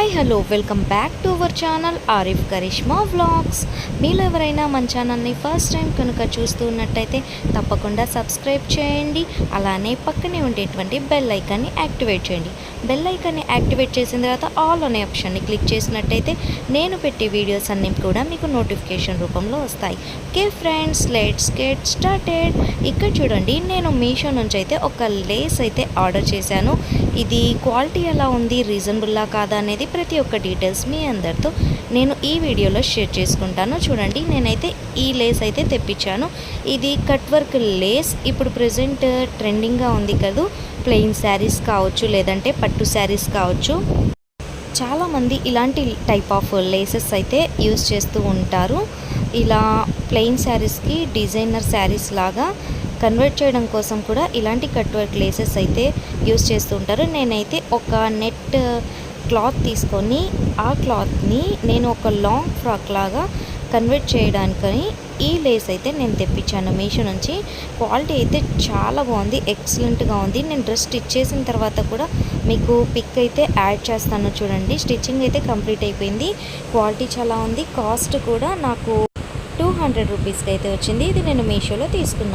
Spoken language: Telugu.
Hi hello welcome back to our channel Arif Karishma vlogs మీలో ఎవరైనా మన ఛానల్ని ఫస్ట్ టైం కనుక చూస్తూ ఉన్నట్టయితే తప్పకుండా సబ్స్క్రైబ్ చేయండి. అలానే పక్కనే ఉండేటువంటి బెల్ ఐకాన్ని యాక్టివేట్ చేయండి. బెల్ ఐకాన్ని యాక్టివేట్ చేసిన తర్వాత ఆల్ అనే ఆప్షన్ని క్లిక్ చేసినట్టయితే నేను పెట్టే వీడియోస్ అన్నీ కూడా మీకు నోటిఫికేషన్ రూపంలో వస్తాయి. Okay friends let's get started ఇక్కడ చూడండి నేను మీషో నుంచి అయితే ఒక లేస్ అయితే ఆర్డర్ చేశాను. ఇది క్వాలిటీ ఎలా ఉంది? రీజనబుల్లా కాదా అనేది ప్రతి ఒక్క డీటెయిల్స్ మీ అందరితో నేను ఈ వీడియోలో షేర్ చేసుకుంటాను. చూడండి నేనైతే ఈ లేస్ అయితే తెప్పించాను. ఇది కట్ వర్క్ లేస్. ఇప్పుడు ప్రజెంట్ ట్రెండింగ్గా ఉంది కదూ. ప్లెయిన్ శారీస్ కావచ్చు లేదంటే పట్టు శారీస్ కావచ్చు. చాలామంది ఇలాంటి టైప్ ఆఫ్ లేసెస్ అయితే యూస్ చేస్తూ ఉంటారు. ఇలా ప్లెయిన్ శారీస్కి డిజైనర్ శారీస్ లాగా కన్వర్ట్ చేయడం కోసం కూడా ఇలాంటి కట్ వర్క్ లేసెస్ అయితే యూస్ చేస్తూ ఉంటారు. నేనైతే ఒక నెట్ క్లాత్ తీసుకొని ఆ క్లాత్ని నేను ఒక లాంగ్ ఫ్రాక్ లాగా కన్వర్ట్ చేయడానికని ఈ లేస్ అయితే నేను తెప్పించాను. మీషో నుంచి క్వాలిటీ అయితే చాలా బాగుంది ఎక్సలెంట్గా ఉంది. నేను డ్రెస్ స్టిచ్ చేసిన తర్వాత కూడా మీకు పిక్ అయితే యాడ్ చేస్తాను చూడండి. స్టిచ్చింగ్ అయితే కంప్లీట్ అయిపోయింది. క్వాలిటీ చాలా ఉంది. కాస్ట్ కూడా నాకు టూ హండ్రెడ్ రూపీస్కి అయితే వచ్చింది. ఇది నేను మీషోలో తీసుకున్నాను.